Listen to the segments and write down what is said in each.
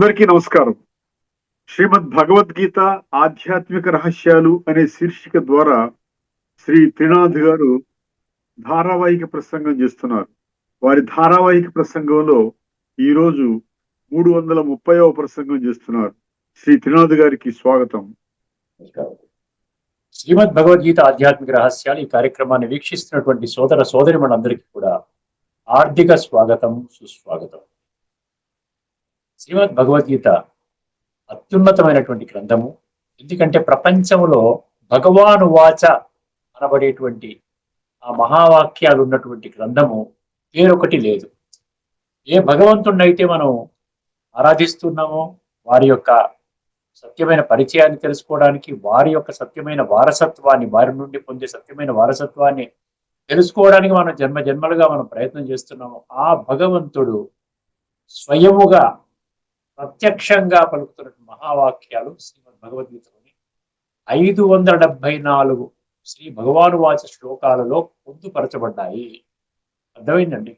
అందరికీ నమస్కారం. శ్రీమద్ భగవద్గీత ఆధ్యాత్మిక రహస్యాలు అనే శీర్షిక ద్వారా శ్రీ త్రినాథ్ గారు ధారావాహిక ప్రసంగం చేస్తున్నారు. వారి ధారావాహిక ప్రసంగంలో ఈరోజు మూడు వందల ముప్పైవ ప్రసంగం చేస్తున్నారు. శ్రీ త్రినాథ్ గారికి స్వాగతం. శ్రీమద్ భగవద్గీత ఆధ్యాత్మిక రహస్యాలు ఈ కార్యక్రమాన్ని వీక్షిస్తున్నటువంటి సోదర సోదరి మనందరికీ కూడా ఆర్థిక స్వాగతం సుస్వాగతం. శ్రీమద్ భగవద్గీత అత్యున్నతమైనటువంటి గ్రంథము. ఎందుకంటే ప్రపంచంలో భగవాను వాచ అనబడేటువంటి ఆ మహావాక్యాలు ఉన్నటువంటి గ్రంథము వేరొకటి లేదు. ఏ భగవంతుడినైతే మనం ఆరాధిస్తున్నామో వారి యొక్క సత్యమైన పరిచయాన్ని తెలుసుకోవడానికి వారి యొక్క సత్యమైన వారసత్వాన్ని వారి నుండి పొందే సత్యమైన వారసత్వాన్ని తెలుసుకోవడానికి మనం జన్మ జన్మలుగా మనం ప్రయత్నం చేస్తున్నాము ఆ భగవంతుడు స్వయముగా ప్రత్యక్షంగా పలుకుతున్న మహావాక్యాలు శ్రీమద్ భగవద్గీతలోని ఐదు వందల డెబ్బై నాలుగు శ్రీ భగవాను వాచ శ్లోకాలలో పొందుపరచబడ్డాయి. అర్థమైందండి?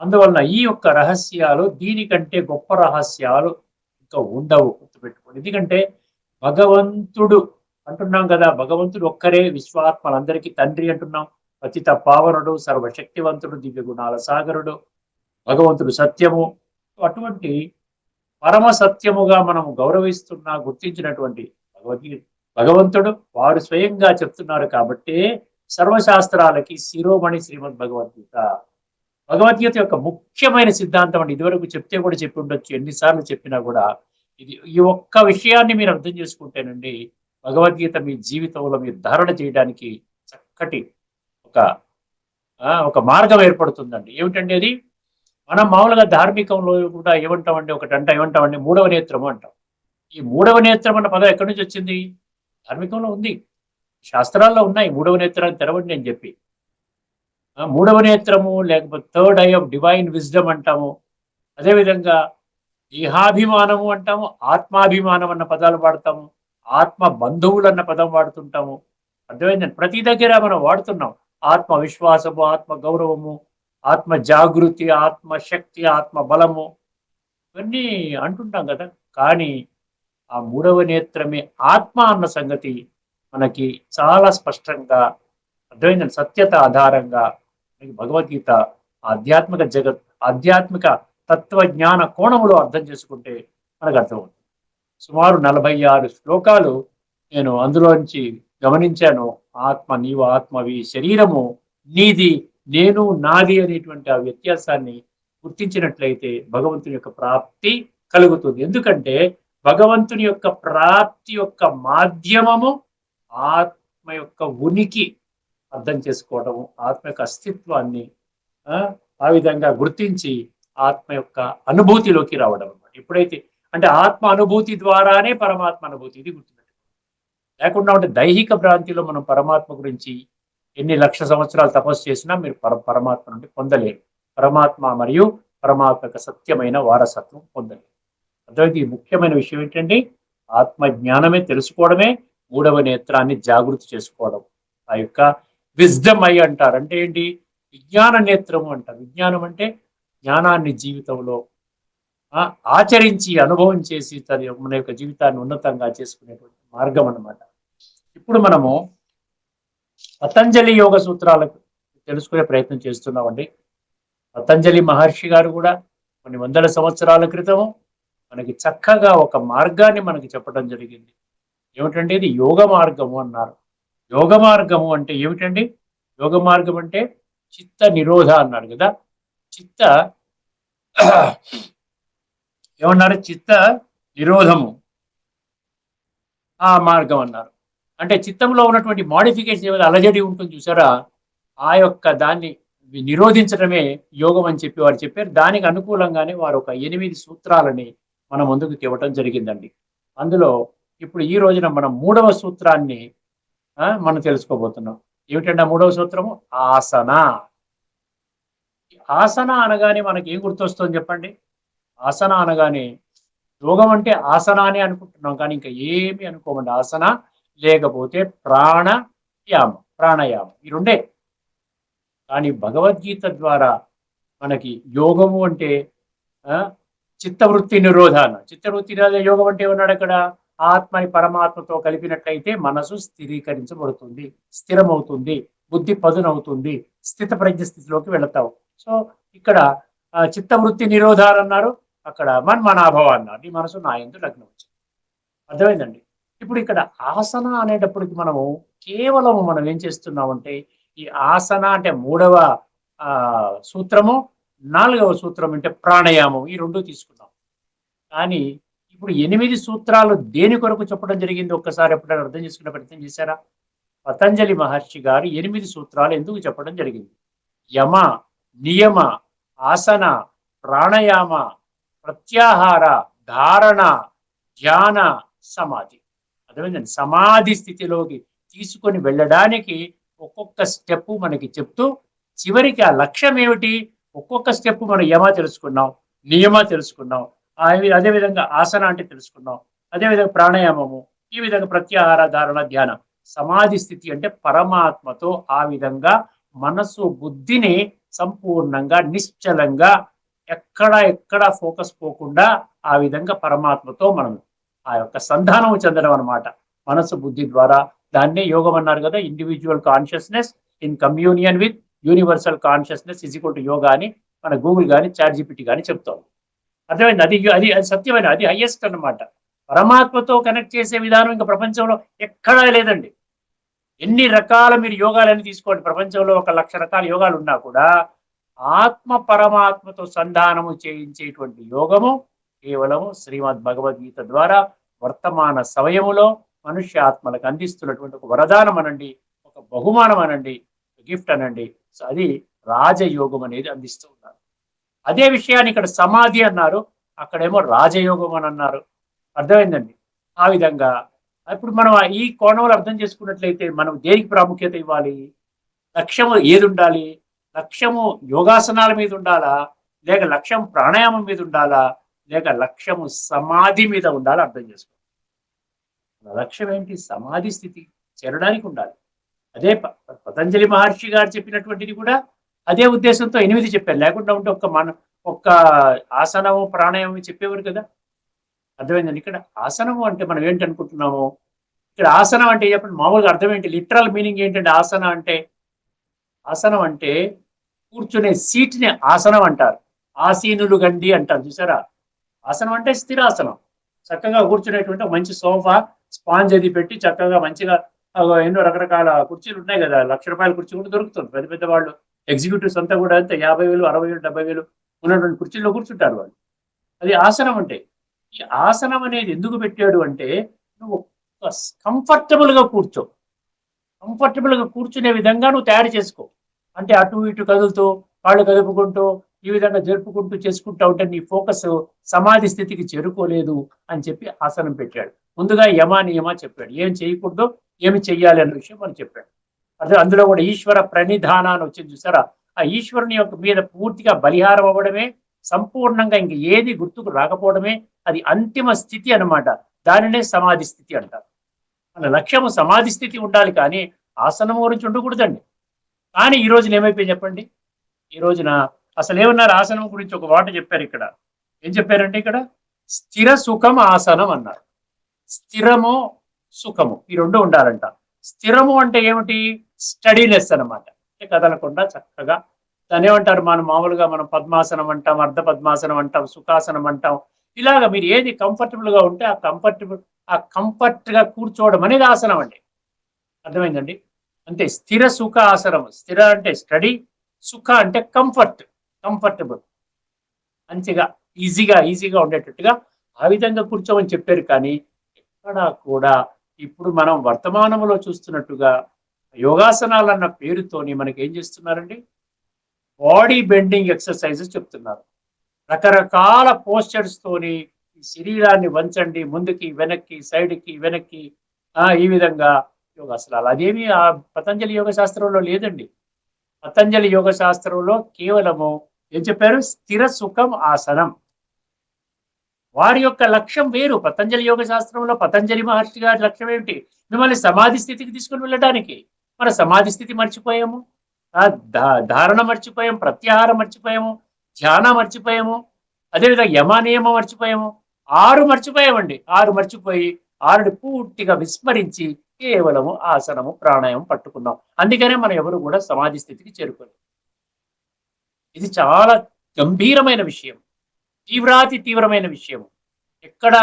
అందువలన ఈ యొక్క రహస్యాలు దీనికంటే గొప్ప రహస్యాలు ఇంకా ఉండవు గుర్తుపెట్టుకోండి. ఎందుకంటే భగవంతుడు అంటున్నాం కదా భగవంతుడు ఒక్కరే విశ్వాత్మలందరికీ తండ్రి అంటున్నాం. పతిత పావనుడు సర్వశక్తివంతుడు దివ్య గుణాల సాగరుడు భగవంతుడు సత్యము. అటువంటి పరమ సత్యముగా మనం గౌరవిస్తున్న గుర్తించినటువంటి భగవద్గీత భగవంతుడు వారు స్వయంగా చెప్తున్నారు కాబట్టి సర్వశాస్త్రాలకి శిరోమణి శ్రీమద్ భగవద్గీత భగవద్గీత యొక్క ముఖ్యమైన సిద్ధాంతం అండి. ఇదివరకు చెప్తే కూడా చెప్పి ఉండొచ్చు. ఎన్నిసార్లు చెప్పినా కూడా ఇది ఈ ఒక్క విషయాన్ని మీరు అర్థం చేసుకుంటేనండి భగవద్గీత మీ జీవితంలో మీరు ధారణ చేయడానికి చక్కటి ఒక ఒక మార్గం ఏర్పడుతుందండి. ఏమిటండి అది? మనం మామూలుగా ధార్మికంలో కూడా ఏమంటామండి? ఒకటి అంట ఏమంటామండి? మూడవ నేత్రము అంటాం. ఈ మూడవ నేత్రం అన్న పదం ఎక్కడి నుంచి వచ్చింది? ధార్మికంలో ఉంది. శాస్త్రాల్లో ఉన్నాయి. మూడవ నేత్రాన్ని తెరవండి అని చెప్పి. మూడవ నేత్రము లేకపోతే third eye of divine wisdom అంటాము. అదేవిధంగా దేహాభిమానము అంటాము ఆత్మాభిమానం అన్న పదాలు వాడతాము ఆత్మ బంధువులు అన్న పదం వాడుతుంటాము. అర్థమైందండి? ప్రతి దగ్గర మనం వాడుతున్నాం. ఆత్మ విశ్వాసము ఆత్మ గౌరవము ఆత్మ జాగృతి ఆత్మ శక్తి ఆత్మ బలము ఇవన్నీ అంటుంటాం కదా. కానీ ఆ మూడవ నేత్రమే ఆత్మ అన్న సంగతి మనకి చాలా స్పష్టంగా అర్థమైన సత్యత ఆధారంగా భగవద్గీత ఆధ్యాత్మిక జగత్ ఆధ్యాత్మిక తత్వజ్ఞాన కోణంలో అర్థం చేసుకుంటే మనకు అర్థమవుతుంది. సుమారు నలభై ఆరు శ్లోకాలు నేను అందులోంచి గమనించాను. ఆత్మ నీవు ఆత్మవి శరీరము నీది నేను నాది అనేటువంటి ఆ వ్యత్యాసాన్ని గుర్తించినట్లయితే భగవంతుని యొక్క ప్రాప్తి కలుగుతుంది. ఎందుకంటే భగవంతుని యొక్క ప్రాప్తి యొక్క మాధ్యమము ఆత్మ యొక్క ఉనికి అర్థం చేసుకోవడము ఆత్మ యొక్క అస్తిత్వాన్ని ఆ విధంగా గుర్తించి ఆత్మ యొక్క అనుభూతిలోకి రావడం అనమాట ఎప్పుడైతే అంటే ఆత్మ అనుభూతి ద్వారానే పరమాత్మ అనుభూతి ఇది గుర్తుపెట్టుకోండి లేకుండా ఉంటే దైహిక భ్రాంతిలో మనం పరమాత్మ గురించి ఎన్ని లక్ష సంవత్సరాలు తపస్సు చేసినా మీరు పర పరమాత్మ నుండి పొందలేరు. పరమాత్మ మరియు పరమాత్మక సత్యమైన వారసత్వం పొందలేరు. అర్థమైతే ఈ ముఖ్యమైన విషయం ఏంటంటే ఆత్మ జ్ఞానమే తెలుసుకోవడమే మూడవ నేత్రాన్ని జాగృతి చేసుకోవడం. ఆ యొక్క విజ్డమ్ అయి అంటారు. అంటే ఏంటి? విజ్ఞాన నేత్రము అంటారు. విజ్ఞానం అంటే జ్ఞానాన్ని జీవితంలో ఆచరించి అనుభవం చేసి తన మన యొక్క జీవితాన్ని ఉన్నతంగా చేసుకునేటువంటి మార్గం అన్నమాట. ఇప్పుడు మనము పతంజలి యోగ సూత్రాలకు తెలుసుకునే ప్రయత్నం చేస్తున్నామండి. పతంజలి మహర్షి గారు కూడా కొన్ని వందల సంవత్సరాల క్రితం మనకి చక్కగా ఒక మార్గాన్ని మనకి చెప్పడం జరిగింది. ఏమిటంటే ఇది యోగ మార్గము అన్నారు. యోగ మార్గము అంటే ఏమిటండి? యోగ మార్గం అంటే చిత్త నిరోధ అన్నారు కదా. చిత్త ఏమన్నారు? చిత్త నిరోధము. ఆ మార్గం అన్నారు. అంటే చిత్తంలో ఉన్నటువంటి మాడిఫికేషన్ ఏమైనా అలజడి ఉంటుంది చూసారా? ఆ యొక్క దాన్ని నిరోధించడమే యోగం అని చెప్పి వారు చెప్పారు. దానికి అనుకూలంగానే వారు ఒక ఎనిమిది సూత్రాలని మన ముందుకు ఇవ్వటం జరిగిందండి. అందులో ఇప్పుడు ఈ రోజున మనం మూడవ సూత్రాన్ని మనం తెలుసుకోబోతున్నాం. ఏమిటంటే మూడవ సూత్రము? ఆసన. ఆసన అనగానే మనకి ఏం గుర్తొస్తుంది చెప్పండి? ఆసన అనగానే యోగం అంటే ఆసన అని అనుకుంటున్నాం కానీ ఇంకా ఏమి అనుకోమండి. ఆసన లేకపోతే ప్రాణయామం ప్రాణయామం. ఈ రెండే. కానీ భగవద్గీత ద్వారా మనకి యోగము అంటే చిత్తవృత్తి నిరోధాన. చిత్తవృత్తి నిరోధ యోగం అంటే ఉన్నాడు అక్కడ ఆత్మని పరమాత్మతో కలిపినట్లయితే మనసు స్థిరీకరించబడుతుంది స్థిరమవుతుంది బుద్ధి పదునవుతుంది స్థిత ప్రజ్ఞ స్థితిలోకి వెళతావు. సో ఇక్కడ ఆ, చిత్తవృత్తి నిరోధాలు అన్నారు. అక్కడ మన్మనాభవ అన్నారు. నీ మనసు నా ఎందు లగ్నం వచ్చింది అర్థమైందండి? ఇప్పుడు ఇక్కడ ఆసన అనేటప్పటికి మనము కేవలం మనం ఏం చేస్తున్నామంటే ఈ ఆసన అంటే మూడవ ఆ సూత్రము నాలుగవ సూత్రం అంటే ప్రాణాయామం ఈ రెండు తీసుకున్నాం. కానీ ఇప్పుడు ఎనిమిది సూత్రాలు దేని కొరకు చెప్పడం జరిగింది? ఒక్కసారి ఎప్పుడైనా అర్థం చేసుకునే ప్రయత్నం చేశారా? పతంజలి మహర్షి గారు ఎనిమిది సూత్రాలు ఎందుకు చెప్పడం జరిగింది? యమ నియమ ఆసన ప్రాణాయామ ప్రత్యాహార ధారణ ధ్యాన సమాధి. అర్థమైందండి? సమాధి స్థితిలోకి తీసుకొని వెళ్ళడానికి ఒక్కొక్క స్టెప్ మనకి చెప్తూ చివరికి ఆ లక్ష్యం ఏమిటి? ఒక్కొక్క స్టెప్ మనం యమ తెలుసుకున్నాం? నియమ తెలుసుకున్నాం. ఆ అదే విధంగా ఆసన అంటే తెలుసుకున్నాం. అదే విధంగా ప్రాణాయామము ఈ విధంగా ప్రత్యాహార ధారణ ధ్యానం. సమాధి స్థితి అంటే పరమాత్మతో ఆ విధంగా మనసు బుద్ధిని సంపూర్ణంగా నిశ్చలంగా ఎక్కడ ఎక్కడ ఫోకస్ పోకుండా ఆ విధంగా పరమాత్మతో మనం ఆ యొక్క సంధానం చెందడం అన్నమాట. మనసు బుద్ధి ద్వారా దాన్నే యోగం అన్నారు కదా individual consciousness in communion with universal consciousness is equal to yoga అని మన గూగుల్ కానీ చాట్ జీపీటీ కానీ చెప్తాం. అర్థమైంది? అది అది అది సత్యమైన? అది హైయెస్ట్ అన్నమాట. పరమాత్మతో కనెక్ట్ చేసే విధానం ఇంకా ప్రపంచంలో ఎక్కడా లేదండి. ఎన్ని రకాల మీరు యోగాలని తీసుకోండి. ప్రపంచంలో ఒక లక్ష రకాల యోగాలు ఉన్నా కూడా ఆత్మ పరమాత్మతో సంధానము చేయించేటువంటి యోగము కేవలం శ్రీమద్ భగవద్గీత ద్వారా వర్తమాన సమయములో మనుష్య ఆత్మలకు అందిస్తున్నటువంటి ఒక వరదానం అనండి ఒక బహుమానం అనండి గిఫ్ట్ అనండి. సో అది రాజయోగం అనేది అందిస్తూ ఉన్నారు. అదే విషయాన్ని ఇక్కడ సమాధి అన్నారు అక్కడేమో రాజయోగం అని అన్నారు. అర్థమైందండి? ఆ విధంగా ఇప్పుడు మనం ఈ కోణంలో అర్థం చేసుకున్నట్లయితే మనం దేనికి ప్రాముఖ్యత ఇవ్వాలి? లక్ష్యము ఏది ఉండాలి? లక్ష్యము యోగాసనాల మీద ఉండాలా? లేక లక్ష్యం ప్రాణాయామం మీద ఉండాలా? లేక లక్ష్యము సమాధి మీద ఉండాలి అర్థం చేసుకో. లక్ష్యం ఏంటి? సమాధి స్థితి చేరడానికి ఉండాలి. అదే ప- పతంజలి మహర్షి గారు చెప్పినటువంటిది కూడా అదే ఉద్దేశంతో ఎనిమిది చెప్పారు. లేకుండా ఉంటే ఒక్క మన ఒక్క ఆసనము ప్రాణాయామం చెప్పేవారు కదా. అర్థమైందండి ఇక్కడ? ఆసనము అంటే మనం ఏంటి అనుకుంటున్నాము? ఇక్కడ ఆసనం అంటే చెప్పండి. మామూలుగా అర్థం ఏంటి? లిటరల్ మీనింగ్ ఏంటంటే ఆసనం అంటే? ఆసనం అంటే కూర్చునే సీట్ని ఆసనం అంటారు. ఆసీనులు గండి అంటారు. చూసారా? ఆసనం అంటే స్థిరాసనం. చక్కగా కూర్చునేటువంటి మంచి సోఫా స్పాంజ్ అది పెట్టి చక్కగా మంచిగా ఎన్నో రకరకాల కుర్చీలు ఉన్నాయి కదా లక్ష రూపాయల కుర్చీ కూడా దొరుకుతుంది. పెద్ద పెద్ద వాళ్ళు ఎగ్జిక్యూటివ్స్ అంతా కూడా అంతే. యాభై వేలు అరవై వేలు డెబ్బై వేలు ఉన్నటువంటి కుర్చీల్లో కూర్చుంటారు వాళ్ళు. అది ఆసనం అంటే. ఈ ఆసనం అనేది ఎందుకు పెట్టాడు అంటే నువ్వు కంఫర్టబుల్గా కూర్చో. కంఫర్టబుల్గా కూర్చునే విధంగా నువ్వు తయారు చేసుకో. అంటే అటు ఇటు కదులుతూ కాళ్ళు కదుపుకుంటూ ఈ విధంగా జరుపుకుంటూ చేసుకుంటా ఉంటే నీ ఫోకస్ సమాధి స్థితికి చేరుకోలేదు అని చెప్పి ఆసనం పెట్టాడు. ముందుగా యమ నియమ చెప్పాడు. ఏం చేయకూడదు ఏమి చెయ్యాలి అన్న విషయం మనం చెప్పాడు. అదే అందులో కూడా ఈశ్వర ప్రణిధాన అని వచ్చింది చూసారా? ఆ ఈశ్వరుని యొక్క మీద పూర్తిగా బలిహారం అవ్వడమే సంపూర్ణంగా ఇంక ఏది గుర్తుకు రాకపోవడమే అది అంతిమ స్థితి అన్నమాట. దానినే సమాధి స్థితి అంటారు. మన లక్ష్యము సమాధి స్థితి ఉండాలి కానీ ఆసనం గురించి ఉండకూడదండి. కానీ ఈ రోజున ఏమైపోయింది చెప్పండి? ఈ రోజున అసలు ఏమన్నారు ఆసనం గురించి ఒక మాట చెప్పారు ఇక్కడ. ఏం చెప్పారంటే ఇక్కడ? స్థిర సుఖం ఆసనం అన్నారు. స్థిరము సుఖము. ఈ రెండు ఉండాలంట. స్థిరము అంటే ఏమిటి? స్టడీనెస్ అన్నమాట. అంటే కదలకుండా చక్కగా. దాని ఏమంటారు? మనం మామూలుగా మనం పద్మాసనం అంటాం అర్ధ పద్మాసనం అంటాం సుఖాసనం అంటాం. ఇలాగ మీరు ఏది కంఫర్టబుల్గా ఉంటే ఆ కంఫర్టబుల్ ఆ కంఫర్ట్గా కూర్చోవడం అనేది ఆసనం అండి. అర్థమైందండి? అంతే. స్థిర సుఖ ఆసనం. స్థిర అంటే స్టడీ సుఖ అంటే కంఫర్ట్ కంఫర్టబుల్ మంచిగా ఈజీగా ఈజీగా ఉండేటట్టుగా ఆ విధంగా కూర్చోమని చెప్పారు కానీ ఎక్కడా కూడా ఇప్పుడు మనం వర్తమానంలో చూస్తున్నట్టుగా యోగాసనాలు అన్న పేరుతోని మనకి ఏం చేస్తున్నారండి? బాడీ బెండింగ్ ఎక్సర్సైజెస్ చెప్తున్నారు. రకరకాల postures తోని ఈ శరీరాన్ని వంచండి ముందుకి వెనక్కి సైడ్కి వెనక్కి ఈ విధంగా యోగాసనాలు. అదేమి ఆ పతంజలి యోగ శాస్త్రంలో లేదండి. పతంజలి యోగ శాస్త్రంలో కేవలము ఏం చెప్పారు? స్థిర సుఖం ఆసనం. వారి యొక్క లక్ష్యం వేరు. పతంజలి యోగ శాస్త్రంలో పతంజలి మహర్షి గారి లక్ష్యం ఏమిటి? మిమ్మల్ని సమాధి స్థితికి తీసుకుని వెళ్ళడానికి మన సమాధి స్థితి మర్చిపోయాము. ఆ ధారణ మర్చిపోయాము ప్రత్యాహారం మర్చిపోయాము ధ్యానం మర్చిపోయాము అదేవిధంగా యమ నియమ మర్చిపోయాము. ఆరు మర్చిపోయామండి. ఆరు మర్చిపోయి ఆరుని పూర్తిగా విస్మరించి కేవలము ఆసనము ప్రాణాయామం పట్టుకున్నాం. అందుకనే మనం ఎవరు కూడా సమాధి స్థితికి చేరుకోలేదు. ఇది చాలా గంభీరమైన విషయం. తీవ్రాతి తీవ్రమైన విషయం. ఎక్కడ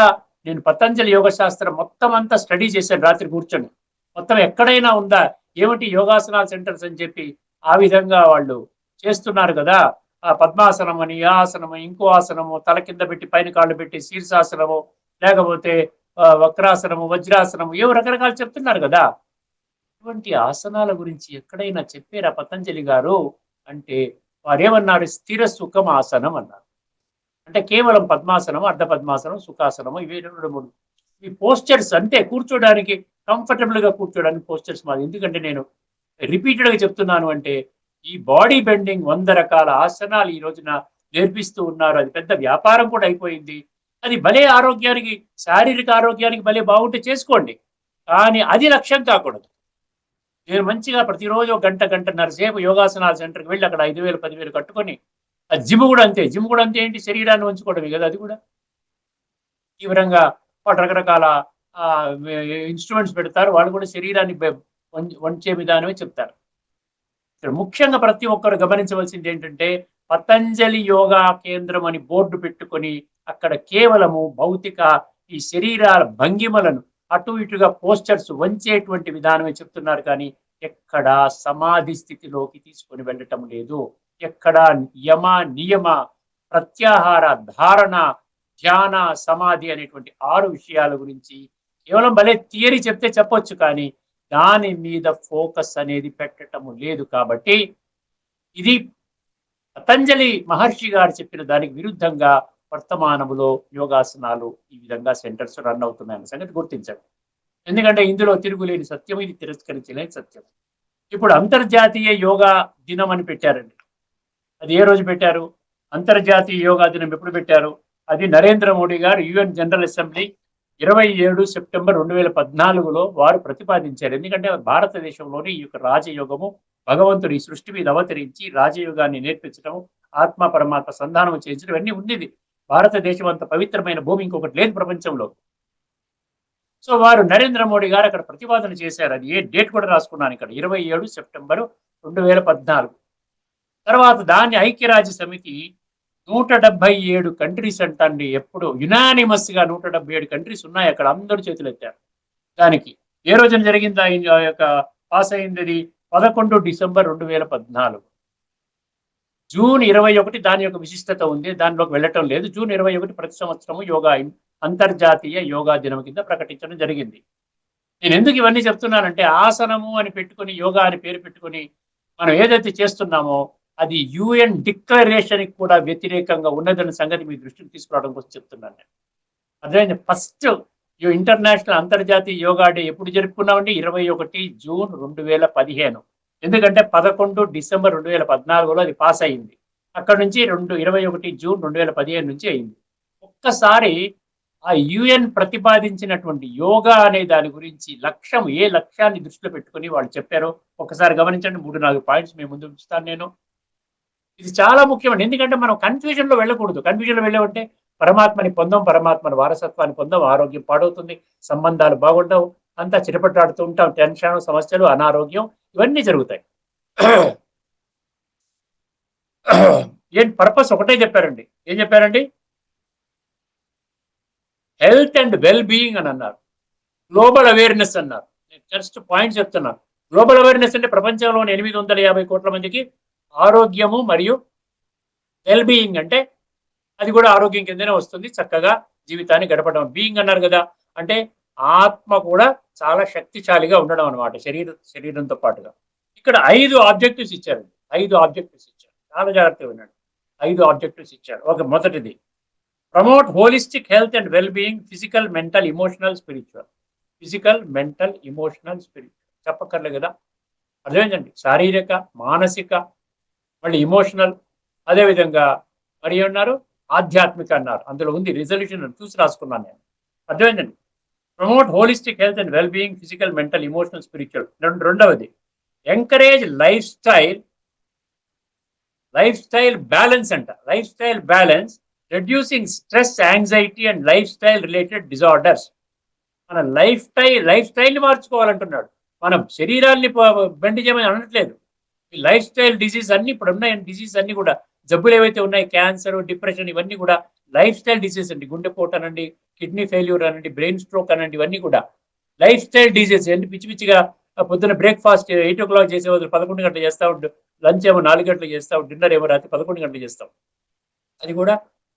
నేను పతంజలి యోగ శాస్త్రం మొత్తం అంతా స్టడీ చేశాను రాత్రి కూర్చొని. మొత్తం ఎక్కడైనా ఉందా? ఏమిటి యోగాసనాల సెంటర్స్ అని చెప్పి ఆ విధంగా వాళ్ళు చేస్తున్నారు కదా. ఆ పద్మాసనం అని ఆసనము ఇంకో ఆసనము తల కింద పెట్టి పైన కాళ్ళు పెట్టి శీర్షాసనము లేకపోతే వక్రాసనము వజ్రాసనము ఏవో రకరకాలు చెప్తున్నారు కదా. ఇటువంటి ఆసనాల గురించి ఎక్కడైనా చెప్పారా పతంజలి గారు? అంటే వారేమన్నారు స్థిర సుఖం ఆసనం అన్నారు అంటే కేవలం పద్మాసనం అర్ధ పద్మాసనం సుఖాసనము ఇవి రెండు మూడు. ఈ పోస్చర్స్ అంటే కూర్చోడానికి కంఫర్టబుల్గా కూర్చోడానికి పోస్చర్స్ మాది. ఎందుకంటే నేను రిపీటెడ్గా చెప్తున్నాను అంటే ఈ బాడీ బెండింగ్ వంద రకాల ఆసనాలు ఈ రోజున నేర్పిస్తూ ఉన్నారు. అది పెద్ద వ్యాపారం కూడా అయిపోయింది. అది భలే ఆరోగ్యానికి శారీరక ఆరోగ్యానికి భలే బాగుంటే చేసుకోండి. కానీ అది లక్ష్యం కాకూడదు. నేను మంచిగా ప్రతిరోజు గంట గంటన్నర సేపు యోగాసనాల సెంటర్కి వెళ్ళి అక్కడ ఐదు వేలు పదివేలు కట్టుకొని ఆ జిమ్ కూడా అంతే. జిమ్ కూడా అంతే ఏంటి? శరీరాన్ని ఉంచుకోవడమే కదా అది కూడా. తీవ్రంగా వాటి రకరకాల ఇన్స్ట్రుమెంట్స్ పెడతారు. వాళ్ళు కూడా శరీరాన్ని వంచే విధానమే చెప్తారు. ఇక్కడ ముఖ్యంగా ప్రతి ఒక్కరు గమనించవలసింది ఏంటంటే పతంజలి యోగా కేంద్రం అని బోర్డు పెట్టుకొని అక్కడ కేవలము భౌతిక ఈ శరీరాల భంగిమలను అటు ఇటుగా పోస్టర్స్ వంచేటువంటి విధానమే చెప్తున్నారు కానీ ఎక్కడా సమాధి స్థితిలోకి తీసుకొని వెళ్ళటం లేదు. ఎక్కడా యమ నియమ ప్రత్యాహార ధారణ ధ్యాన సమాధి అనేటువంటి ఆరు విషయాల గురించి కేవలం భలే థియరీ చెప్తే చెప్పొచ్చు కానీ దాని మీద ఫోకస్ అనేది పెట్టటము లేదు కాబట్టి ఇది పతంజలి మహర్షి గారు చెప్పిన దానికి విరుద్ధంగా వర్తమానములో యోగాసనాలు ఈ విధంగా సెంటర్స్ రన్ అవుతున్నాయన్న సంగతి గుర్తించండి. ఎందుకంటే ఇందులో తిరుగులేని సత్యం ఇది తిరస్కరించలేని సత్యం. ఇప్పుడు అంతర్జాతీయ యోగా దినం అని పెట్టారండి. అది ఏ రోజు పెట్టారు? అంతర్జాతీయ యోగా దినం ఎప్పుడు పెట్టారు? అది నరేంద్ర మోడీ గారు యుఎన్ జనరల్ అసెంబ్లీ ఇరవై ఏడు సెప్టెంబర్ రెండు వేల పద్నాలుగులో వారు ప్రతిపాదించారు. ఎందుకంటే భారతదేశంలోని ఈ యొక్క రాజయోగము భగవంతుడు ఈ సృష్టి మీద అవతరించి రాజయోగాన్ని నేర్పించడం ఆత్మ పరమాత్మ సంధానం చేయించడం ఇవన్నీ ఉండేది. భారతదేశం అంత పవిత్రమైన భూమి ఇంకొకటి లేదు ప్రపంచంలో. సో వారు నరేంద్ర మోడీ గారు అక్కడ ప్రతిపాదన చేశారు. అది ఏ డేట్ కూడా రాసుకున్నాను ఇక్కడ. ఇరవై ఏడు సెప్టెంబర్ రెండు వేల పద్నాలుగు. తర్వాత దాన్ని ఐక్యరాజ్య సమితి నూట డెబ్బై ఏడు కంట్రీస్ అంటండి. ఎప్పుడు యునానిమస్గా నూట డెబ్బై ఏడు కంట్రీస్ ఉన్నాయి. అక్కడ అందరూ చేతులు ఎత్తారు. దానికి ఏ రోజున జరిగిందా? యొక్క పాస్ అయింది పదకొండు డిసెంబర్ రెండు వేల పద్నాలుగు. జూన్ ఇరవై ఒకటి దాని యొక్క విశిష్టత ఉంది దానిలోకి వెళ్ళటం లేదు. జూన్ ఇరవై ఒకటి ప్రతి సంవత్సరము యోగా అంతర్జాతీయ యోగా దినం కింద ప్రకటించడం జరిగింది. నేను ఎందుకు ఇవన్నీ చెప్తున్నానంటే ఆసనము అని పెట్టుకొని యోగా అని పేరు పెట్టుకొని మనం ఏదైతే చేస్తున్నామో అది యుఎన్ డిక్లరేషన్ కూడా వ్యతిరేకంగా ఉన్నదన్న సంగతి మీ దృష్టికి తీసుకురావడం కోసం చెప్తున్నాను నేను. అదే ఫస్ట్ ఇంటర్నేషనల్ అంతర్జాతీయ యోగా డే ఎప్పుడు జరుపుకున్నామంటే ఇరవై ఒకటి జూన్ రెండు వేల పదిహేను. ఎందుకంటే పదకొండు డిసెంబర్ రెండు వేల పద్నాలుగులో అది పాస్ అయింది. అక్కడ నుంచి రెండు ఇరవై ఒకటి జూన్ రెండు వేల పదిహేను నుంచి అయింది. ఒక్కసారి ఆ యుఎన్ ప్రతిపాదించినటువంటి యోగా అనే దాని గురించి లక్ష్యం ఏ లక్ష్యాన్ని దృష్టిలో పెట్టుకొని వాళ్ళు చెప్పారో ఒకసారి గమనించండి. మూడు నాలుగు పాయింట్స్ మేము ముందు ఉంచుతాను నేను. ఇది చాలా ముఖ్యమండి ఎందుకంటే మనం కన్ఫ్యూజన్లో వెళ్ళకూడదు. కన్ఫ్యూజన్లో వెళ్ళామంటే పరమాత్మని పొందాం పరమాత్మని వారసత్వాన్ని పొందాం ఆరోగ్యం పాడవుతుంది సంబంధాలు బాగుండవు అంతా చిరపట్లాడుతూ ఉంటాం టెన్షన్ సమస్యలు అనారోగ్యం ఇవన్నీ జరుగుతాయి. ఏం పర్పస్ ఒకటే చెప్పారండి. ఏం చెప్పారండి? హెల్త్ అండ్ వెల్ బీయింగ్ అని అన్నారు. గ్లోబల్ అవేర్నెస్ అన్నారు. నేను జస్ట్ పాయింట్ చెప్తున్నాను. గ్లోబల్ అవేర్నెస్ అంటే ప్రపంచంలోని ఎనిమిది వందల యాభై కోట్ల మందికి ఆరోగ్యము మరియు వెల్ బీయింగ్ అంటే అది కూడా ఆరోగ్యం కిందనే వస్తుంది. చక్కగా జీవితాన్ని గడపడం. బీయింగ్ అన్నారు కదా. అంటే ఆత్మ కూడా చాలా శక్తిశాలిగా ఉండడం అనమాట శరీర శరీరంతో పాటుగా. ఇక్కడ ఐదు ఆబ్జెక్టివ్స్ ఇచ్చారు. ఐదు ఆబ్జెక్టివ్స్ ఇచ్చారు. చాలా జాగ్రత్తగా ఉన్నాడు ఐదు ఆబ్జెక్టివ్స్ ఇచ్చారు. ఒక మొదటిది. Promote holistic health and well being physical mental emotional spiritual. Physical mental emotional spiritual. చెప్పక్కర్లే కదా? అర్థమైందండి శారీరక మానసిక మళ్ళీ ఇమోషనల్. అదేవిధంగా మరి ఏమన్నారు? ఆధ్యాత్మిక అన్నారు. అందులో ఉంది రిజల్యూషన్ చూసి రాసుకున్నాను నేను. అర్థమైందండి? Promote holistic health and well being physical mental emotional spiritual రెండవది encourage lifestyle lifestyle balance అంట. Lifestyle balance reducing stress anxiety and lifestyle related disorders మన లైఫ్ స్టైల్ లైఫ్ స్టైల్ని మార్చుకోవాలంటున్నాడు. మనం శరీరాన్ని ప- బెండ్ చేయమని అనట్లేదు. ఈ లైఫ్ స్టైల్ డిసీజ్ అన్ని ఇప్పుడు ఉన్నాయి. డిసీజ్ అన్ని కూడా జబ్బులు ఏవైతే ఉన్నాయి క్యాన్సర్ డిప్రెషన్ ఇవన్నీ కూడా లైఫ్ స్టైల్ డిసీజ్ అండి గుండెపోటనండి కిడ్నీ ఫెయిల్యూర్ అనండి బ్రెయిన్ స్ట్రోక్ అనండి ఇవన్నీ కూడా. లైఫ్ స్టైల్ డిజీజ్ ఏంటి పిచ్చి పిచ్చిగా పొద్దున పొద్దున్న బ్రేక్ఫాస్ట్ ఎయిట్ ఓ క్లాక్ చేసే వదిలి పదకొండు గంటలు చేస్తూ ఉండు లంచ్ ఏమో నాలుగు గంటలు చేస్తావు డిన్నర్ ఏమో రాత్రి పదకొండు గంటలు చేస్తాం. అది కూడా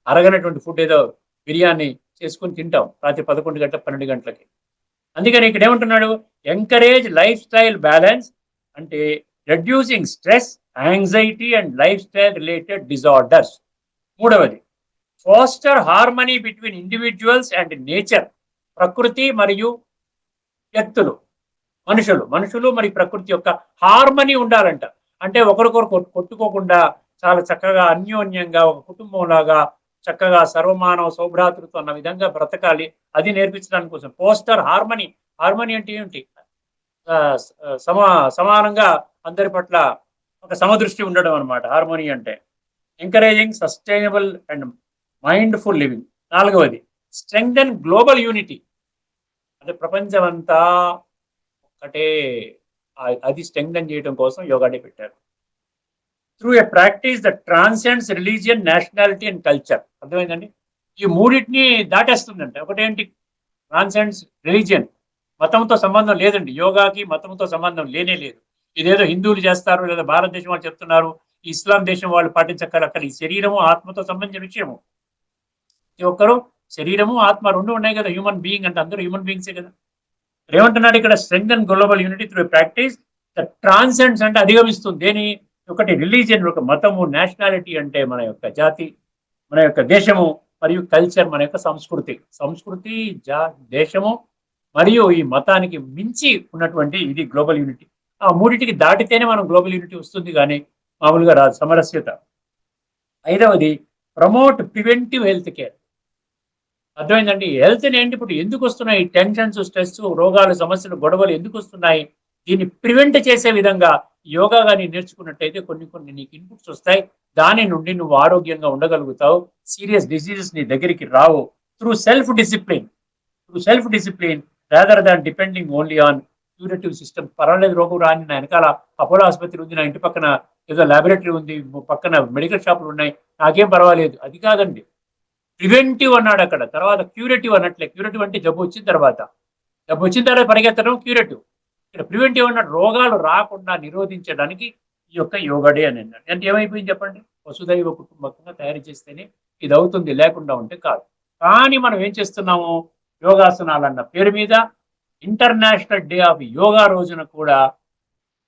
అరగనటువంటి ఫుడ్ ఏదో బిర్యానీ చేసుకుని తింటాం రాత్రి పదకొండు గంటల పన్నెండు గంటలకి. అందుకని ఇక్కడ ఏమంటున్నాడు ఎంకరేజ్ లైఫ్ స్టైల్ బ్యాలెన్స్ అంటే reducing stress anxiety and lifestyle related disorders మూడవది foster harmony between individuals and nature ప్రకృతి మరియు వ్యక్తులు మనుషులు. మనుషులు మరియు ప్రకృతి యొక్క హార్మనీ ఉండాలంట. అంటే ఒకరికొకరు కొట్టుకోకుండా చాలా చక్కగా అన్యోన్యంగా ఒక కుటుంబం లాగా చక్కగా సర్వమానవ సౌభ్రాతృత్వం అన్న విధంగా బ్రతకాలి. అది నేర్పించడానికి కోసం. Poster harmony. హార్మనీ అంటే ఏమిటి? సమా సమానంగా అందరి పట్ల ఒక సమదృష్టి ఉండడం అనమాట హార్మోనీ అంటే. Encouraging sustainable and mindful living నాలుగవది స్ట్రెంగ్త్ అండ్ గ్లోబల్ యూనిటీ అంటే ప్రపంచం అంతా ఒక్కటే అది స్ట్రెంగ్థన్ చేయడం కోసం యోగా డే పెట్టారు. Through a practice that transcends religion nationality and culture అర్థమైందండి? ఈ మూడింటిని దాటేస్తుందంటే. ఒకటేంటి? ట్రాన్సెండ్స్ రిలీజియన్ మతంతో సంబంధం లేదండి. యోగాకి మతంతో సంబంధం లేనే లేదు. ఇదేదో హిందువులు చేస్తారు లేదా భారతదేశం వాళ్ళు చెప్తున్నారు ఇస్లాం దేశం వాళ్ళు పాటించక్కర్ ఈ శరీరము ఆత్మతో సంబంధించిన విషయము. ప్రతి ఒక్కరు శరీరము ఆత్మ రెండు ఉన్నాయి కదా హ్యూమన్ బీయింగ్ అంటే అందరూ హ్యూమన్ బీయింగ్సే కదా. ఏమంటున్నాడు ఇక్కడ strength and global unity through practice that transcends అంటే అధిగమిస్తుంది. దేని? ఒకటి రిలీజియన్ ఒక మతము నేషనాలిటీ అంటే మన యొక్క జాతి మన యొక్క దేశము మరియు కల్చర్ మన యొక్క సంస్కృతి. సంస్కృతి జా దేశము మరియు ఈ మతానికి మించి ఉన్నటువంటి ఇది గ్లోబల్ యూనిటీ ఆ మూడింటికి దాటితేనే మనం గ్లోబల్ యూనిటీ వస్తుంది కానీ మామూలుగా రాదు సమరస్యత. ఐదవది ప్రమోట్ ప్రివెంటివ్ హెల్త్ కేర్ అర్థమైందండి? హెల్త్ ఏంటి ఇప్పుడు ఎందుకు వస్తున్నాయి? టెన్షన్స్ స్ట్రెస్ రోగాలు సమస్యలు గొడవలు ఎందుకు వస్తున్నాయి? దీన్ని ప్రివెంట్ చేసే విధంగా యోగా కానీ నేర్చుకున్నట్టయితే కొన్ని కొన్ని నీకు ఇన్పుట్స్ వస్తాయి. దాని నుండి నువ్వు ఆరోగ్యంగా ఉండగలుగుతావు. సీరియస్ డిసీజెస్ నీ దగ్గరికి రావు. Through self discipline through self discipline rather than depending only on curative system పర్వాలేదు రోగం రాని నా వెనకాల అపోలో ఆసుపత్రి ఉంది. నా ఇంటి పక్కన ఏదో లాబొరేటరీ ఉంది. పక్కన మెడికల్ షాపులు ఉన్నాయి. నాకేం పర్వాలేదు. అది కాదండి. ప్రివెంటివ్ అన్నాడు అక్కడ. తర్వాత క్యూరేటివ్ అన్నట్లే. క్యూరేటివ్ అంటే జబ్బు వచ్చిన తర్వాత. జబ్బు వచ్చిన తర్వాత పరిగెత్తడం క్యూరేటివ్. ఇక్కడ ప్రివెంటివ్ అన్నాడు. రోగాలు రాకుండా నిరోధించడానికి ఈ యొక్క యోగడే అని అన్నాడు. అంటే ఏమైపోయింది చెప్పండి? వసుదైవ కుటుంబకంగా తయారు చేస్తేనే ఇది అవుతుంది లేకుండా ఉంటే కాదు. కానీ మనం ఏం చేస్తున్నాము? యోగాసనాలు అన్న పేరు మీద ఇంటర్నేషనల్ డే ఆఫ్ యోగా రోజున కూడా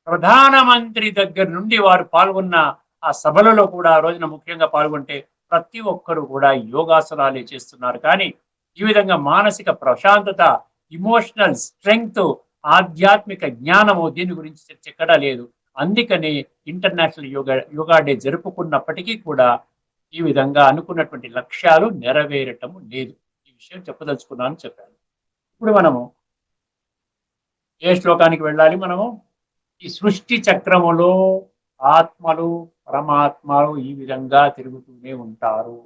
ప్రధానమంత్రి దగ్గర నుండి వారు పాల్గొన్న ఆ సభలలో కూడా ఆ రోజున ముఖ్యంగా పాల్గొంటే ప్రతి ఒక్కరు కూడా యోగాసనాలే చేస్తున్నారు. కానీ ఈ విధంగా మానసిక ప్రశాంతత ఇమోషనల్ స్ట్రెంగ్త్ ఆధ్యాత్మిక జ్ఞానము దీని గురించి చర్చ ఎక్కడా లేదు. అందుకని ఇంటర్నేషనల్ యోగా యోగా డే జరుపుకున్నప్పటికీ కూడా ఈ విధంగా అనుకున్నటువంటి లక్ష్యాలు నెరవేరటం లేదు. ఈ విషయం చెప్పదలుచుకున్నాను చెప్పాను. ఇప్పుడు మనము ఏ శ్లోకానికి వెళ్ళాలి మనము? ఈ సృష్టి చక్రములో ఆత్మలు పరమాత్మలు ఈ విధంగా తిరుగుతూనే ఉంటారు.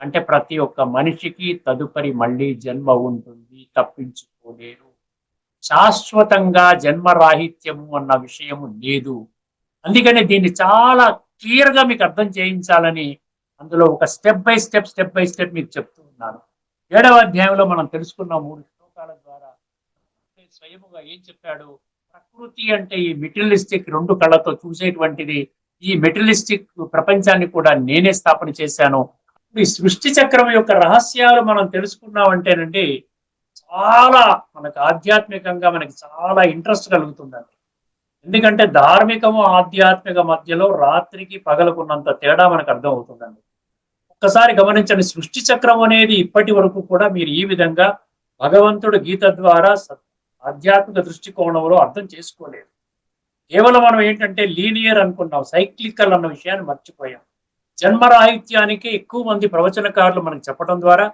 అంటే ప్రతి ఒక్క మనిషికి తదుపరి మళ్ళీ జన్మ ఉంటుంది తప్పించుకోలేరు. శాశ్వతంగా జన్మరాహిత్యము అన్న విషయము లేదు. అందుకనే దీన్ని చాలా క్లియర్గా మీకు అర్థం చేయించాలని అందులో ఒక step by step step by step మీకు చెప్తూ ఉన్నాను. ఏడవ అధ్యాయంలో మనం తెలుసుకున్న మూడు శ్లోకాల ద్వారా స్వయముగా ఏం చెప్పాడు? ప్రకృతి అంటే ఈ మిటిలిస్టిక్ రెండు కళ్ళతో చూసేటువంటిది ఈ మెటలిస్టిక్ ప్రపంచాన్ని కూడా నేనే స్థాపన చేశాను. ఈ సృష్టి చక్రం యొక్క రహస్యాలు మనం తెలుసుకున్నామంటేనండి చాలా మనకు ఆధ్యాత్మికంగా మనకి చాలా ఇంట్రెస్ట్ కలుగుతుందండి. ఎందుకంటే ధార్మికము ఆధ్యాత్మిక మధ్యలో రాత్రికి పగలకున్నంత తేడా మనకు అర్థం అవుతుందండి ఒక్కసారి గమనించండి సృష్టి చక్రం అనేది ఇప్పటి వరకు కూడా మీరు ఈ విధంగా భగవంతుడు గీత ద్వారా ఆధ్యాత్మిక దృష్టికోణంలో అర్థం చేసుకోలేదు. కేవలం మనం ఏంటంటే లీనియర్ అనుకున్నాం సైక్లికల్ అన్న విషయాన్ని మర్చిపోయాం. జన్మరాహిత్యానికి ఎక్కువ మంది ప్రవచనకారులు మనకు చెప్పడం ద్వారా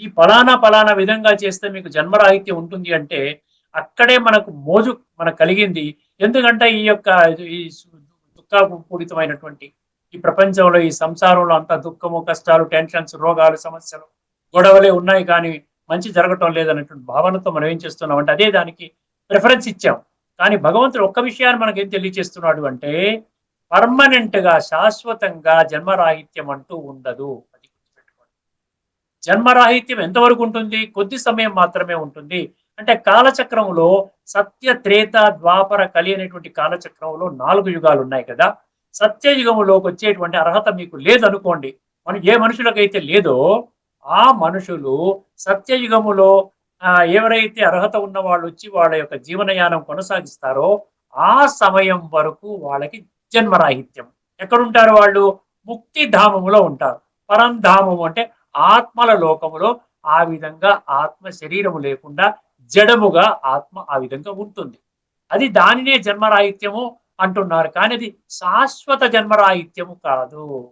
ఈ ఫలానా ఫలానా విధంగా చేస్తే మీకు జన్మరాహిత్యం ఉంటుంది అంటే అక్కడే మనకు మోజు మనకు కలిగింది. ఎందుకంటే ఈ యొక్క ఈ సు- దుఃఖపూరితమైనటువంటి ఈ ప్రపంచంలో ఈ సంసారంలో అంత దుఃఖము కష్టాలు టెన్షన్స్ రోగాలు సమస్యలు గొడవలే ఉన్నాయి కానీ మంచి జరగటం లేదన్నటువంటి భావనతో మనం ఏం చేస్తున్నాం అంటే అదే దానికి ప్రిఫరెన్స్ ఇచ్చాం. కానీ భగవంతుడు ఒక్క విషయాన్ని మనకు ఏం తెలియజేస్తున్నాడు అంటే పర్మనెంట్గా శాశ్వతంగా జన్మరాహిత్యం అంటూ ఉండదు. అది గుర్తుపెట్టుకోండి. జన్మరాహిత్యం ఎంతవరకు ఉంటుంది? కొద్ది సమయం మాత్రమే ఉంటుంది. అంటే కాలచక్రంలో సత్య త్రేత ద్వాపర కలి అనేటువంటి కాలచక్రంలో నాలుగు యుగాలు ఉన్నాయి కదా. సత్యయుగములోకి వచ్చేటువంటి అర్హత మీకు లేదనుకోండి మన ఏ మనుషులకైతే లేదో ఆ మనుషులు సత్యయుగములో ఎవరైతే అర్హత ఉన్న వాళ్ళు వచ్చి వాళ్ళ యొక్క జీవనయానం కొనసాగిస్తారో ఆ సమయం వరకు వాళ్ళకి జన్మరాహిత్యం. ఎక్కడుంటారు వాళ్ళు? ముక్తి ధామములో ఉంటారు. పరంధామము అంటే ఆత్మల లోకములో ఆ విధంగా ఆత్మ శరీరము లేకుండా జడముగా ఆత్మ ఆ విధంగా ఉంటుంది. అది దానినే జన్మరాహిత్యము అంటున్నారు. కానీ అది శాశ్వత జన్మరాహిత్యము కాదు.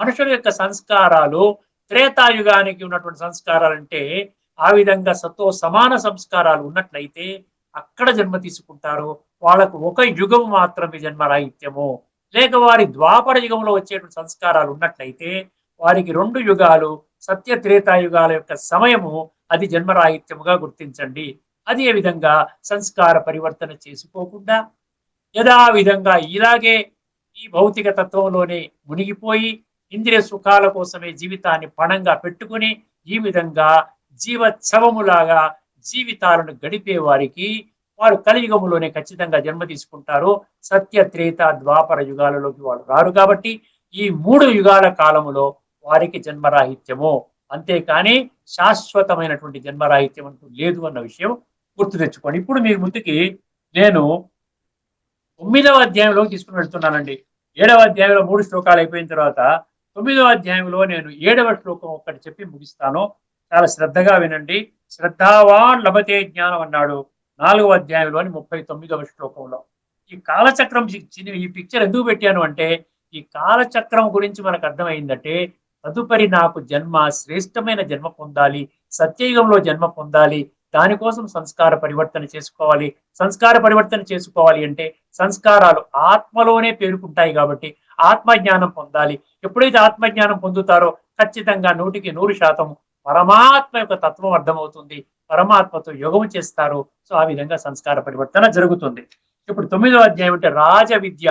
మనుషుల యొక్క సంస్కారాలు త్రేతాయుగానికి ఉన్నటువంటి సంస్కారాలు అంటే ఆ విధంగా సతో సమాన సంస్కారాలు ఉన్నట్లయితే అక్కడ జన్మ తీసుకుంటారు వాళ్ళకు ఒక యుగం మాత్రమే జన్మరాహిత్యము. లేక వారి ద్వాపర యుగంలో వచ్చేటువంటి సంస్కారాలు ఉన్నట్లయితే వారికి రెండు యుగాలు సత్య త్రేతాయుగాల యొక్క సమయము అది జన్మరాహిత్యముగా గుర్తించండి. అదే విధంగా సంస్కార పరివర్తన చేసుకోకుండా యథావిధంగా ఇలాగే ఈ భౌతిక తత్వంలోనే మునిగిపోయి ఇంద్రియ సుఖాల కోసమే జీవితాన్ని పణంగా పెట్టుకుని ఈ విధంగా జీవోత్సవములాగా జీవితాలను గడిపే వారికి వారు కలియుగములోనే ఖచ్చితంగా జన్మ తీసుకుంటారు. సత్య త్రేత ద్వాపర యుగాలలోకి వారు రారు కాబట్టి ఈ మూడు యుగాల కాలములో వారికి జన్మరాహిత్యము. అంతేకాని శాశ్వతమైనటువంటి జన్మరాహిత్యం అంటూ లేదు అన్న విషయం గుర్తు తెచ్చుకోండి. ఇప్పుడు మీ ముందుకి నేను తొమ్మిదవ అధ్యాయంలోకి తీసుకుని వెళ్తున్నానండి. ఏడవ అధ్యాయంలో మూడు శ్లోకాలు అయిపోయిన తర్వాత తొమ్మిదవ అధ్యాయంలో నేను ఏడవ శ్లోకం ఒక్కటి చెప్పి ముగిస్తాను. చాలా శ్రద్ధగా వినండి. శ్రద్ధావాన్ లభతే జ్ఞానం అన్నాడు నాలుగవ అధ్యాయంలోని ముప్పై తొమ్మిదవ శ్లోకంలో. ఈ కాలచక్రం ఈ పిక్చర్ ఎందుకు పెట్టాను అంటే ఈ కాలచక్రం గురించి మనకు అర్థమైందంటే తదుపరి నాకు జన్మ శ్రేష్టమైన జన్మ పొందాలి సత్యయుగంలో జన్మ పొందాలి దానికోసం సంస్కార పరివర్తన చేసుకోవాలి. సంస్కార పరివర్తన చేసుకోవాలి అంటే సంస్కారాలు ఆత్మలోనే పేరుకుంటాయి కాబట్టి ఆత్మజ్ఞానం పొందాలి. ఎప్పుడైతే ఆత్మజ్ఞానం పొందుతారో ఖచ్చితంగా నూటికి నూరు శాతం పరమాత్మ యొక్క తత్వం అర్థమవుతుంది. పరమాత్మతో యోగము చేస్తారు. సో ఆ విధంగా సంస్కార పరివర్తన జరుగుతుంది. ఇప్పుడు తొమ్మిదో అధ్యాయం అంటే రాజ విద్య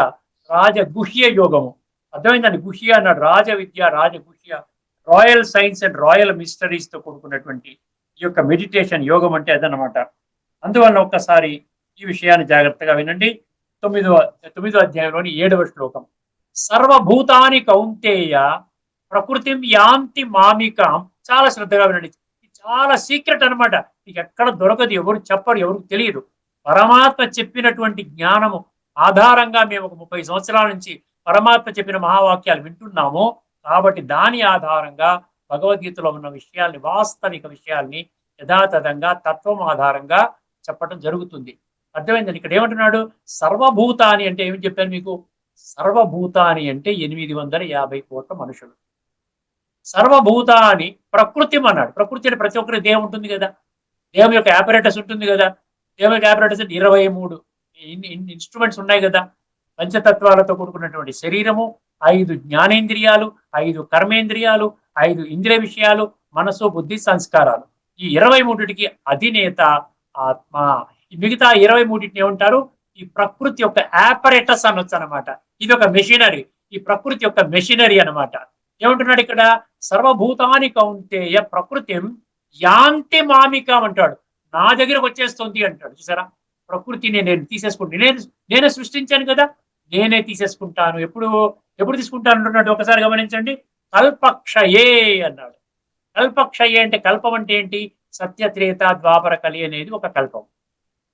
రాజ గుహ్య యోగము అర్థమైందండి గుహ్య అన్నాడు. రాజ విద్య రాజ గుహ్య రాయల్ సైన్స్ అండ్ రాయల్ మిస్టరీస్తో కూడుకున్నటువంటి ఈ యొక్క మెడిటేషన్ యోగం అంటే అదనమాట అందువల్ల ఒక్కసారి ఈ విషయాన్ని జాగ్రత్తగా వినండి. తొమ్మిదో తొమ్మిదో అధ్యాయంలోని ఏడవ శ్లోకం. సర్వభూతాని కౌంతేయ ప్రకృతిం యాంతి మామికాం చాలా శ్రద్ధగా వినండి. చాలా సీక్రెట్ అన్నమాట. మీకు ఎక్కడ దొరకదు ఎవరు చెప్పరు ఎవరికి తెలియదు. పరమాత్మ చెప్పినటువంటి జ్ఞానము ఆధారంగా మేము ఒక ముప్పై సంవత్సరాల నుంచి పరమాత్మ చెప్పిన మహావాక్యాలు వింటున్నాము. కాబట్టి దాని ఆధారంగా భగవద్గీతలో ఉన్న విషయాల్ని వాస్తవిక విషయాల్ని యథాతథంగా తత్వం ఆధారంగా చెప్పడం జరుగుతుంది. అర్థమైందండి? ఇక్కడ ఏమంటున్నాడు? సర్వభూతాని అంటే ఏమి చెప్పాను మీకు? సర్వభూతాని అంటే ఎనిమిది వందల యాభై కోట్ల మనుషులు. సర్వభూతాని ప్రకృతి అన్నాడు. ప్రకృతి అంటే ప్రతి ఒక్కరి దేహం ఉంటుంది కదా. దేహం యొక్క ఆపరేటర్స్ ఉంటుంది కదా. దేహం యొక్క ఆపరేటర్స్ అంటే ఇరవై మూడు. ఇన్స్ట్రుమెంట్స్ ఉన్నాయి కదా. పంచతత్వాలతో కూడుకున్నటువంటి శరీరము ఐదు జ్ఞానేంద్రియాలు ఐదు కర్మేంద్రియాలు ఐదు ఇంద్రియ విషయాలు మనసు బుద్ధి సంస్కారాలు. ఈ ఇరవై మూడిటికి అధినేత ఆత్మ. ఈ మిగతా ఇరవై మూడింటిని ఏమంటారు? ఈ ప్రకృతి యొక్క ఆపరేటస్ అనొచ్చు అనమాట ఇది ఒక మెషినరీ ఈ ప్రకృతి యొక్క మెషినరీ అన్నమాట. ఏమంటున్నాడు ఇక్కడ? సర్వభూతాని కౌంటేయ ప్రకృతి యాంతి మామికం అంటాడు. నా దగ్గరకు వచ్చేస్తుంది అంటాడు. చూసారా? ప్రకృతిని నేను తీసేసుకుంటాను నేను నేనే సృష్టించాను కదా నేనే తీసేసుకుంటాను. ఎప్పుడు ఎప్పుడు తీసుకుంటాను అంటున్నాడు? ఒకసారి గమనించండి. కల్పక్షయే అన్నాడు. కల్పక్షయే అంటే కల్పం అంటే ఏంటి? సత్యత్రేత ద్వాపర కలి అనేది ఒక కల్పం.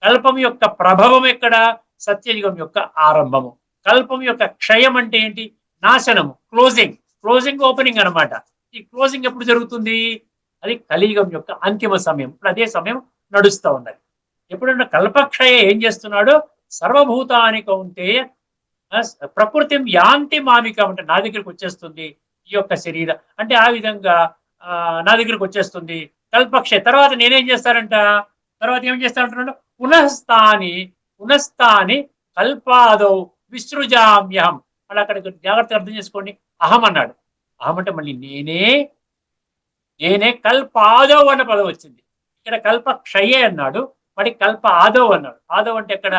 కల్పం యొక్క ప్రభావం ఎక్కడ? సత్యయుగం యొక్క ఆరంభము. కల్పం యొక్క క్షయం అంటే ఏంటి? నాశనము. క్లోజింగ్. క్లోజింగ్ ఓపెనింగ్ అన్నమాట. ఈ క్లోజింగ్ ఎప్పుడు జరుగుతుంది? అది కలియుగం యొక్క అంతిమ సమయం. ఇప్పుడు అదే సమయం నడుస్తూ ఉన్నది. ఎప్పుడన్నా కల్పక్షయ ఏం చేస్తున్నాడు? సర్వభూతానిక ఉంటే ప్రకృతి యాంతి మామికం అంటే నా దగ్గరికి వచ్చేస్తుంది ఈ యొక్క శరీరం. అంటే ఆ విధంగా ఆ, నా దగ్గరికి వచ్చేస్తుంది కల్పక్షయ. తర్వాత నేనేం చేస్తానంట? తర్వాత ఏం చేస్తానంటున్నాడు? పునఃస్థాని పునఃస్థాని కల్పాదౌ విసృజామ్యహం. అలా అక్కడ జాగ్రత్తగా అర్థం చేసుకోండి. అహం అన్నాడు. అహం అంటే మళ్ళీ నేనే నేనే కల్ప ఆదవ్ అన్న పదం వచ్చింది. ఇక్కడ కల్ప క్షయే అన్నాడు మరి కల్ప ఆదవ్ అన్నాడు. ఆదవ్ అంటే ఇక్కడ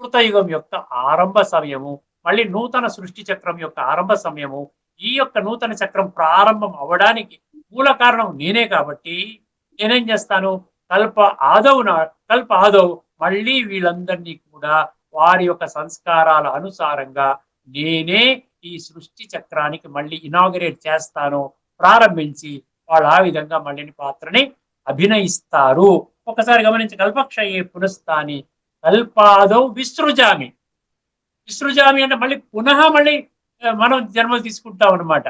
కృతయుగం యొక్క ఆరంభ సమయము మళ్ళీ నూతన సృష్టి చక్రం యొక్క ఆరంభ సమయము. ఈ యొక్క నూతన చక్రం ప్రారంభం అవడానికి మూల కారణం నేనే కాబట్టి నేనేం చేస్తాను? కల్ప ఆదవ్ నా కల్ప ఆదవ్ మళ్ళీ వీళ్ళందరినీ కూడా వారి యొక్క సంస్కారాల అనుసారంగా నేనే ఈ సృష్టి చక్రానికి మళ్ళీ ఇనాగరేట్ చేస్తాను ప్రారంభించి వాళ్ళు ఆ విధంగా మళ్ళీని పాత్రని అభినయిస్తారు. ఒకసారి గమనించి కల్పక్షయే పునస్థాని కల్పాదౌ విసృజామి. విసృజామి అంటే మళ్ళీ పునః మళ్ళీ మనం జన్మ తీసుకుంటాం అనమాట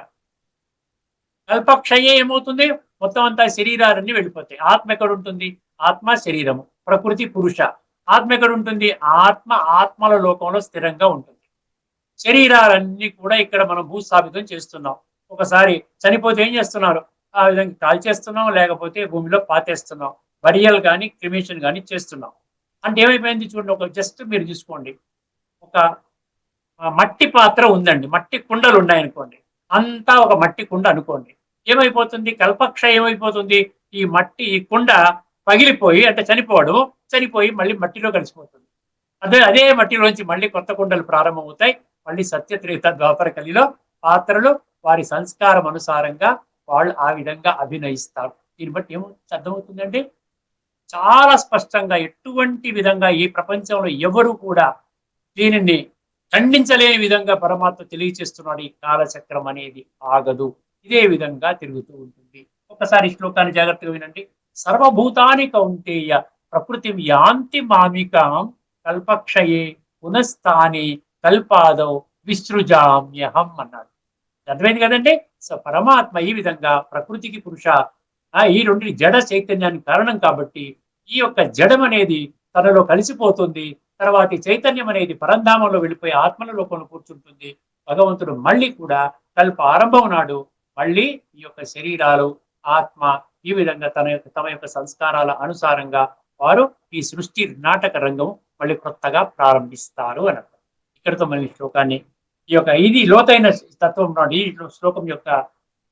కల్పక్షయే ఏమవుతుంది? మొత్తం అంతా శరీరాలన్నీ వెళ్ళిపోతాయి. ఆత్మ ఎక్కడ ఉంటుంది ఆత్మ శరీరము ప్రకృతి పురుష. ఆత్మ ఎక్కడ ఉంటుంది ఆత్మ ఆత్మల లోకంలో స్థిరంగా ఉంటుంది. శరీరాలన్నీ కూడా ఇక్కడ మనం భూస్థాపితం చేస్తున్నాం. ఒకసారి చనిపోతే ఏం చేస్తున్నారు? ఆ విధంగా కాల్చేస్తున్నాం లేకపోతే భూమిలో పాతేస్తున్నాం. బరియల్ కానీ క్రిమేషన్ కానీ చేస్తున్నాం. అంటే ఏమైపోయింది చూడండి ఒక జస్ట్ మీరు చూసుకోండి. ఒక మట్టి పాత్ర ఉందండి. మట్టి కుండలు ఉన్నాయనుకోండి. అంతా ఒక మట్టి కుండ అనుకోండి. ఏమైపోతుంది? కల్పక్ష ఏమైపోతుంది? ఈ మట్టి ఈ కుండ పగిలిపోయి అంటే చనిపోవడం చనిపోయి మళ్ళీ మట్టిలో కలిసిపోతుంది. అదే అదే మట్టిలోంచి మళ్ళీ కొత్త కుండలు ప్రారంభమవుతాయి. మళ్ళీ సత్యత్రేత ద్వాపర కలిలో పాత్రలు వారి సంస్కారం అనుసారంగా వాళ్ళు ఆ విధంగా అభినయిస్తారు. దీన్ని బట్టి ఏమో అర్థమవుతుందండి? చాలా స్పష్టంగా ఎటువంటి విధంగా ఈ ప్రపంచంలో ఎవరు కూడా దీనిని ఖండించలేని విధంగా పరమాత్మ తెలియచేస్తున్నాడు ఈ కాలచక్రం అనేది ఆగదు. ఇదే విధంగా తిరుగుతూ ఉంటుంది. ఒకసారి శ్లోకాన్ని జాగ్రత్తగా వినండి. సర్వభూతాని కౌంటేయ ప్రకృతి యాంతి మామికాం కల్పక్షయే పునఃస్థాని కల్పాదౌ విసృజామ్యహం అన్నాడు. అర్థమైంది కదండి? సో పరమాత్మ ఈ విధంగా ప్రకృతికి పురుష. ఆ ఈ రెండు జడ చైతన్యానికి కారణం కాబట్టి ఈ యొక్క జడం అనేది తనలో కలిసిపోతుంది. తర్వాత ఈ చైతన్యం అనేది పరంధామంలో వెళ్ళిపోయి ఆత్మల లోపంలో కూర్చుంటుంది. భగవంతుడు మళ్ళీ కూడా కల్ప ఆరంభం నాడు మళ్ళీ ఈ యొక్క శరీరాలు ఆత్మ ఈ విధంగా తన యొక్క తమ యొక్క సంస్కారాల అనుసారంగా వారు ఈ సృష్టి నాటక రంగం మళ్ళీ కొత్తగా ప్రారంభిస్తారు అని అర్థం శ్లోకాన్ని. ఈ యొక్క ఇది లోతైన తత్వం నాడు ఈ శ్లోకం యొక్క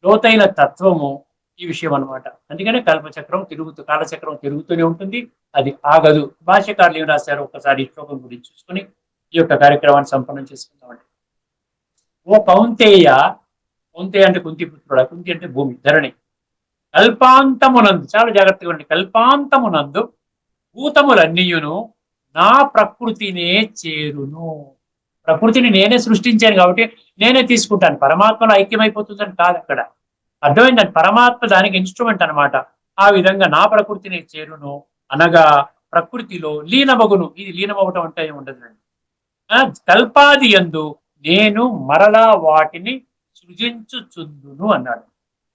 లోతైన తత్వము ఈ విషయం అన్నమాట. అందుకనే కల్పచక్రం తిరుగుతూ కాలచక్రం తిరుగుతూనే ఉంటుంది. అది ఆగదు. భాష్యకారులు ఏం రాశారు ఒకసారి ఈ శ్లోకం గురించి చూసుకుని ఈ యొక్క కార్యక్రమాన్ని సంపన్నం చేసుకుందామండి. ఓ కౌంతేయ కౌంతేయ అంటే కుంతిపుత్రుడ? కుంతి అంటే భూమి ధరణి. కల్పాంతమునందు చాలా జాగ్రత్తగా ఉండండి. కల్పాంతమునందు భూతములన్నీయును నా ప్రకృతినే చేరును. ప్రకృతిని నేనే సృష్టించాను కాబట్టి నేనే తీసుకుంటాను. పరమాత్మలో ఐక్యమైపోతుందని కాదు అక్కడ. అర్థమైందని పరమాత్మ దానికి ఇన్స్ట్రుమెంట్ అన్నమాట. ఆ విధంగా నా ప్రకృతిని చేరును అనగా ప్రకృతిలో లీనమగును. ఇది లీనమవటం అంటే ఉండదు ఉండదండి ఆ, కల్పాది యందు నేను మరలా వాటిని సృజించుచుందును అన్నాడు.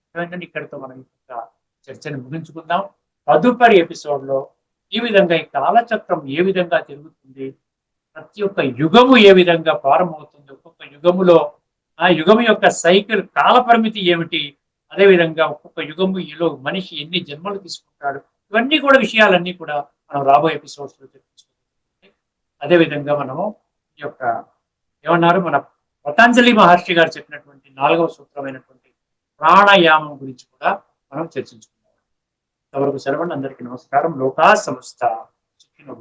అర్థమైందని ఇక్కడితో మనం ఈ యొక్క చర్చను ముగించుకుందాం. తదుపరి ఎపిసోడ్లో ఈ విధంగా ఈ కాలచక్రం ఏ విధంగా తిరుగుతుంది? ప్రతి ఒక్క యుగము ఏ విధంగా ప్రారంభమవుతుంది ఒక్కొక్క యుగములో ఆ యుగము యొక్క సైకిల్ కాల పరిమితి ఏమిటి? అదే విధంగా ఒక్కొక్క యుగము ఈలో మనిషి ఎన్ని జన్మలు తీసుకుంటాడు? ఇవన్నీ కూడా విషయాలన్నీ కూడా మనం రాబోయే ఎపిసోడ్స్లో చర్చించుకుంటాం అదే విధంగా మనము ఈ యొక్క ఏమన్నారు? మన పతంజలి మహర్షి గారు చెప్పినటువంటి నాలుగవ సూత్రమైనటువంటి ప్రాణాయామం గురించి కూడా మనం చర్చించుకుందాం. ఇంతవరకు సెలవుండి అందరికీ నమస్కారం. లోకా సంస్థ సుఖినో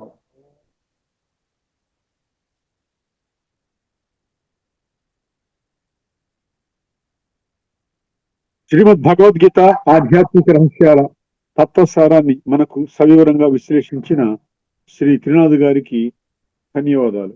శ్రీమద్ భగవద్గీత ఆధ్యాత్మిక రహస్యాల తత్వసారాన్ని మనకు సవివరంగా విశ్లేషించిన శ్రీ త్రినాథ్ గారికి ధన్యవాదాలు.